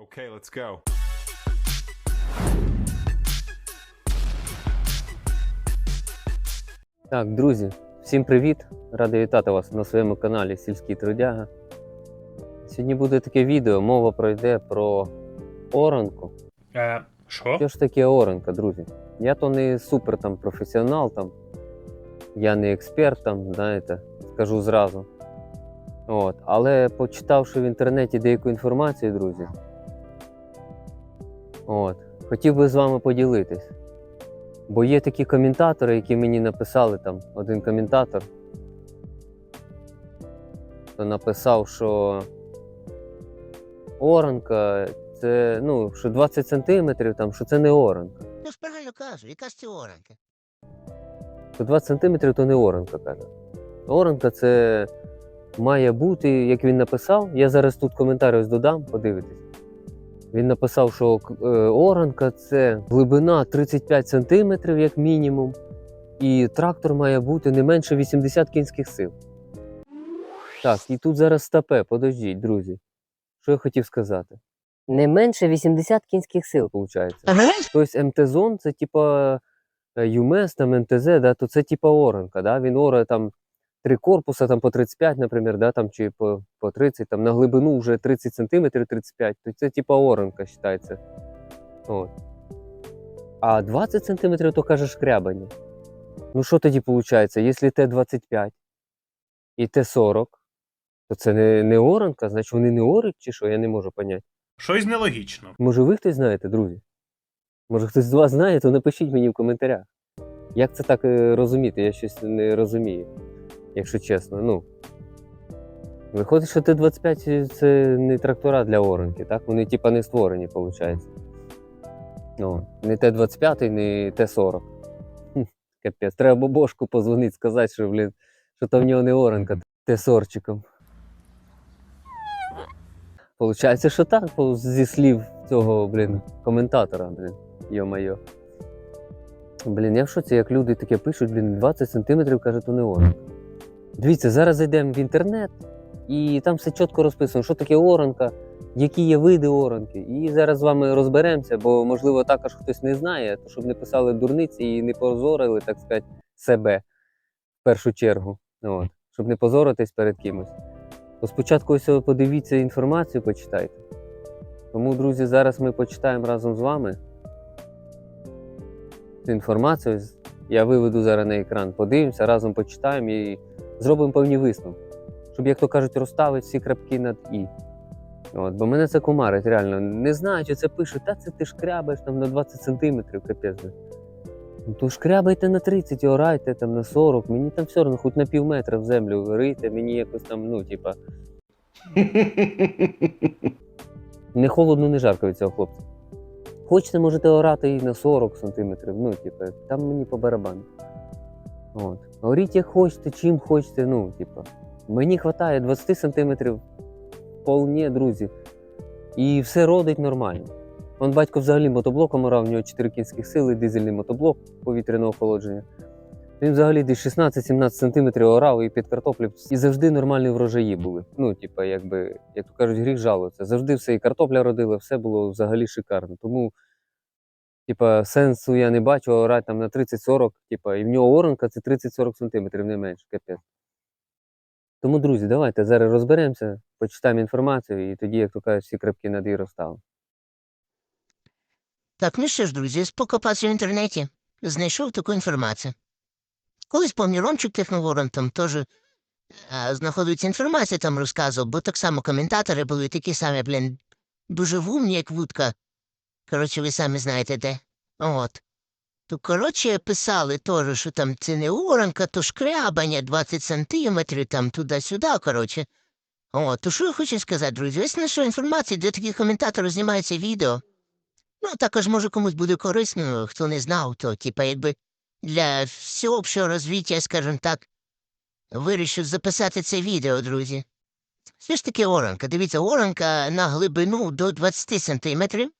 Okay, let's go. Так, друзі, всім привіт! Радий вітати вас на своєму каналі Сільський Трудяга. Сьогодні буде таке відео, мова пройде про оранку. Е, що? Що ж таке оранка, друзі? Я то не супер там професіонал, там, я не експерт, там, знаєте, скажу зразу. От. Але почитавши в інтернеті деяку інформацію, друзі, от, хотів би з вами поділитись. Бо є такі коментатори, які мені написали там один коментатор, то написав, що оранка це ну, що 20 сантиметрів, там, що це не оранка. Я ж правильно кажу, яка ж це оранка? Що 20 сантиметрів то не оранка, каже. Оранка це має бути, як він написав. Я зараз тут коментар ось додам, подивитись. Він написав, що е, оранка це глибина 35 сантиметрів, як мінімум, і трактор має бути не менше 80 кінських сил. Так, і тут зараз стапе, подождіть, друзі. Що я хотів сказати? Не менше 80 кінських сил, виходить. Ага. Тобто МТ-зон це типа е, ЮМЕС, там МТЗ, да, то це типа оранка, да? він орає там три корпуса там по 35, наприклад, да, там, чи по, по 30, там, на глибину вже 30 см 35, то це типа оранка вважається. От. А 20 см то каже шкрябання. Ну що тоді виходить? Якщо Т-25 і Т-40, то це не, не оранка, значить вони не оруть чи що, я не можу поняти. Щось нелогічно. Може, ви хтось знаєте, друзі? Може, хтось з вас знає, то напишіть мені в коментарях. Як це так е, розуміти? Я щось не розумію, якщо чесно. Ну. Виходить, що Т-25 це не трактора для оранки, так? Вони типа не створені, виходить. Ну, не Т-25, не Т-40. Капець. Треба бабошку позвонити, сказати, що, блін, що то в нього не оранка Т-сорчиком. Получається, що так, зі слів цього, блін, коментатора, блін, йо-майо. Блін, я в шоці, як люди таке пишуть, блін, 20 сантиметрів, каже, то не оранка. Дивіться, зараз зайдемо в інтернет, і там все чітко розписано, що таке оранка, які є види оранки. І зараз з вами розберемося, бо, можливо, також хтось не знає, щоб не писали дурниці і не позорили, так сказати, себе в першу чергу. От. Щоб не позоритись перед кимось. То спочатку ось подивіться інформацію, почитайте. Тому, друзі, зараз ми почитаємо разом з вами цю інформацію. Я виведу зараз на екран, подивимося, разом почитаємо і зробимо певні висновки. Щоб, як то кажуть, розставити всі крапки над І. От, бо мене це кумарить, реально. Не знаю, чи це пишуть, та це ти шкрябаєш там на 20 сантиметрів, капець. Ну, то шкрябайте на 30 і орайте там на 40. Мені там все одно, хоч на пів метра в землю рийте, мені якось там, ну, типа. Не холодно, не жарко від цього хлопця. Хочете, можете орати і на 40 сантиметрів, ну, типу, там мені по барабану. От. Оріть як хочете, чим хочете, ну, типу. Мені вистачає 20 сантиметрів вполне, друзі. І все родить нормально. Он батько взагалі мотоблоком орав, в нього 4 кінських сили, дизельний мотоблок повітряного охолодження. Він взагалі десь 16-17 сантиметрів орав і під картоплю, і завжди нормальні врожаї були. Ну, типа, якби, як то кажуть, гріх жалуватися. Завжди все і картопля родила, все було взагалі шикарно. Тому, типа, сенсу я не бачу орати там на 30-40, типа, і в нього оранка це 30-40 сантиметрів, не менше, капець. Тому, друзі, давайте зараз розберемося, почитаємо інформацію, і тоді, як то кажуть, всі крапки над «і» розставимо. Так, ну що ж, друзі, покопався в інтернеті, знайшов таку інформацію. Колись помню, Ромчик Техноворон там теж е, знаходиться інформація, там розказував, бо так само коментатори були такі самі, блін, дуже вумні, як вудка. Коротше, ви самі знаєте де. От. То, коротше, писали теж, що там це не оранка, то шкрябання 20 сантиметрів, там туди-сюди, коротше. О, то що я хочу сказати, друзі? Ось знайшов інформацію, де такі коментатори знімаються відео. Ну, також може комусь буде корисно, хто не знав, то типа якби для всеобщого розвиття, скажімо так, вирішив записати це відео, друзі. Що ж таке оранка? Дивіться, оранка на глибину до 20 сантиметрів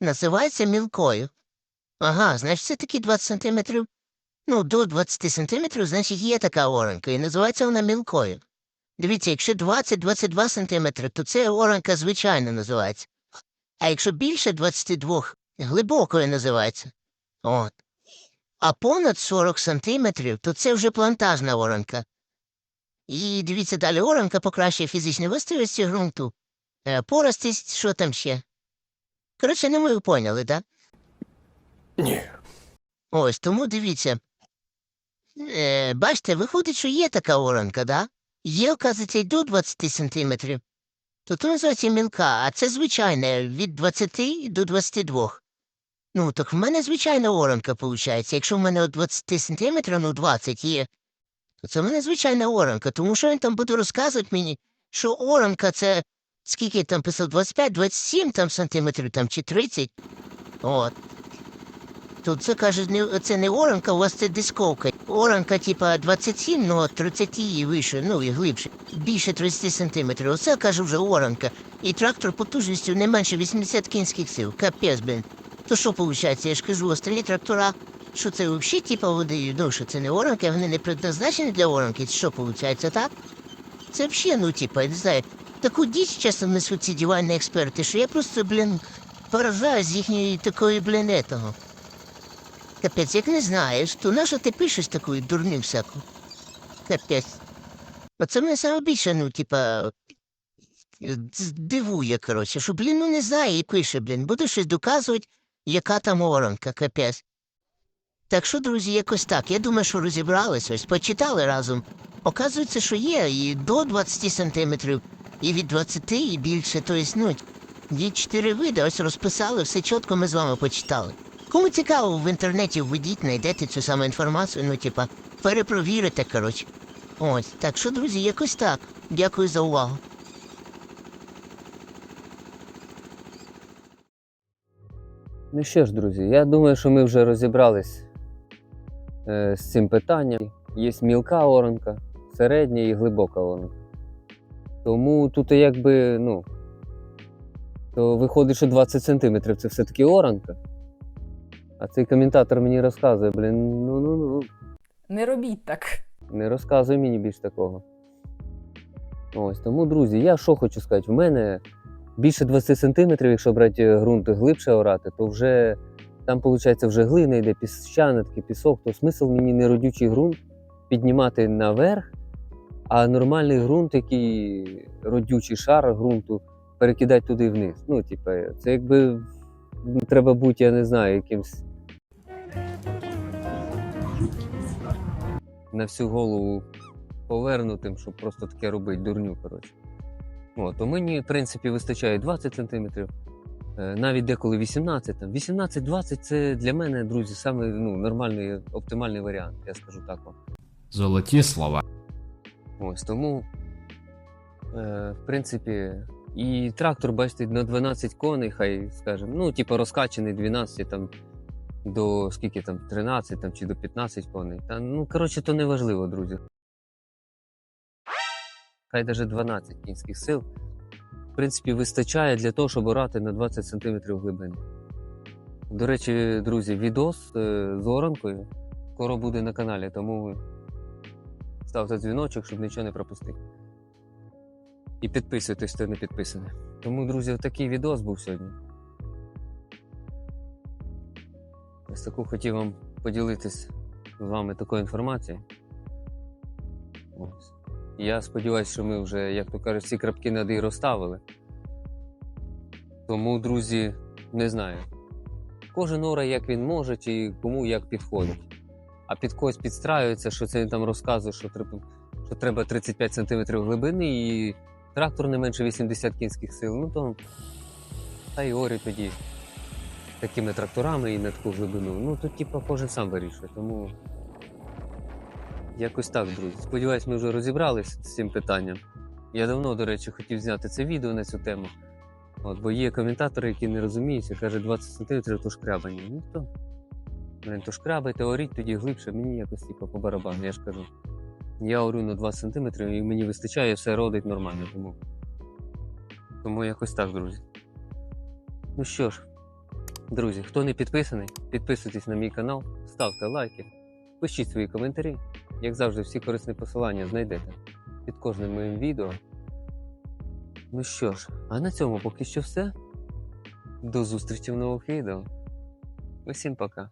називається мілкою. Ага, значить, це такі 20 сантиметрів. Ну, до 20 сантиметрів, значить, є така оранка, і називається вона мілкою. Дивіться, якщо 20-22 сантиметри, то це оранка звичайно називається. А якщо більше 22, глибокою називається. От. А понад 40 сантиметрів, то це вже плантажна оранка. І дивіться далі, оранка покращує фізичні властивості ґрунту. Е, Поростість, що там ще? Коротше, не ми поняли, так? Ні. Ось, тому дивіться. Е, бачите, виходить, що є така оранка, да? Є, оказується, й до 20 сантиметрів. То то називається мілка, а це звичайне від 20 до 22. Ну, так в мене звичайна оранка виходить. Якщо в мене от 20 сантиметрів, ну 20 є, то це в мене звичайна оранка. Тому що він там буде розказувати мені, що оранка це скільки там писав, 25-27 там сантиметрів там, чи 30. От. Тут це каже, це не оранка, у вас це дисковка. Оранка, типа 27, ну от 30 і вище, ну і глибше. Більше 30 сантиметрів. Оце каже вже оранка. І трактор потужністю не менше 80 кінських сил. Капець, блін. То що виходить? Я ж кажу, остальні трактора, що це взагалі, типа, води, ну, що це не оранки, вони не предназначені для оранки, що виходить, так? Це взагалі, ну, типа, я не знаю, таку діч часом несуть ці дівальні експерти, що я просто, блін, поражаюсь з їхньої такої, блін, етого. Капець, як не знаєш, то на що ти пишеш таку дурню всяку? Капець. Оце мене саме більше, ну, типа, дивує, коротше, що, блін, ну не знає і пише, блін, буде щось доказувати, яка там оранка, капець. Так що, друзі, якось так. Я думаю, що розібрались, ось почитали разом. Оказується, що є і до 20 сантиметрів, і від 20 і більше, тобто, ну, є чотири види, ось розписали, все чітко ми з вами почитали. Кому цікаво, в інтернеті введіть, знайдете цю саму інформацію, ну, типа, перепровірите, коротше. Ось, так що, друзі, якось так. Дякую за увагу. Ну що ж, друзі, я думаю, що ми вже розібрались е, з цим питанням. Є мілка оранка, середня і глибока оранка. Тому тут якби, ну, то виходить, що 20 см це все-таки оранка. А цей коментатор мені розказує, блін, ну ну ну. Не робіть так. Не розказуй мені більш такого. Ось тому, друзі, я що хочу сказати, в мене більше 20 см, якщо брати ґрунт глибше орати, то вже там, виходить, вже глина йде, піщана, такий пісок, то смисл мені не родючий ґрунт піднімати наверх, а нормальний ґрунт, який родючий шар ґрунту, перекидати туди вниз. Ну, типу, це якби треба бути, я не знаю, якимсь. На всю голову повернутим, щоб просто таке робити, дурню, коротше. О, то мені, в принципі, вистачає 20 см, навіть деколи 18. 18-20 це для мене, друзі, саме ну, нормальний, оптимальний варіант, я скажу так вам. Золоті слова. Ось тому, е, в принципі, і трактор, бачите, на 12 коней, хай скажемо, ну, типу, розкачаний 12 там, до скільки там, 13 там, чи до 15 коней. Та, ну, коротше, то не важливо, друзі. Хай навіть 12 кінських сил. В принципі, вистачає для того, щоб орати на 20 см глибини. До речі, друзі, відос е, з оранкою скоро буде на каналі, тому ставте дзвіночок, щоб нічого не пропустити. І підписуйтесь, хто не підписаний. Тому, друзі, такий відос був сьогодні. Ось таку хотів вам поділитись з вами такою інформацією. Ось. Я сподіваюся, що ми вже, як то кажуть, всі крапки над «і» розставили. Тому, друзі, не знаю. Кожен ора як він може, і кому як підходить. А під когось підстраюється, що це він там розказує, що треба, що треба 35 см глибини і трактор не менше 80 кінських сил. Ну то та й орі тоді такими тракторами і на таку глибину. Ну тут, типа, кожен сам вирішує. Тому якось так, друзі. Сподіваюсь, ми вже розібрались з цим питанням. Я давно, до речі, хотів зняти це відео на цю тему. От, бо є коментатори, які не розуміються, каже 20 см то шкрябані. Ну то, блин, то шкрябайте, оріть тоді глибше, мені якось типу, по барабану, я ж кажу. Я орю на 20 см і мені вистачає, все родить нормально. Тому, тому якось так, друзі. Ну що ж, друзі, хто не підписаний, підписуйтесь на мій канал, ставте лайки, пишіть свої коментарі. Як завжди, всі корисні посилання знайдете під кожним моїм відео. Ну що ж, а на цьому поки що все. До зустрічі в нових відео. Усім пока.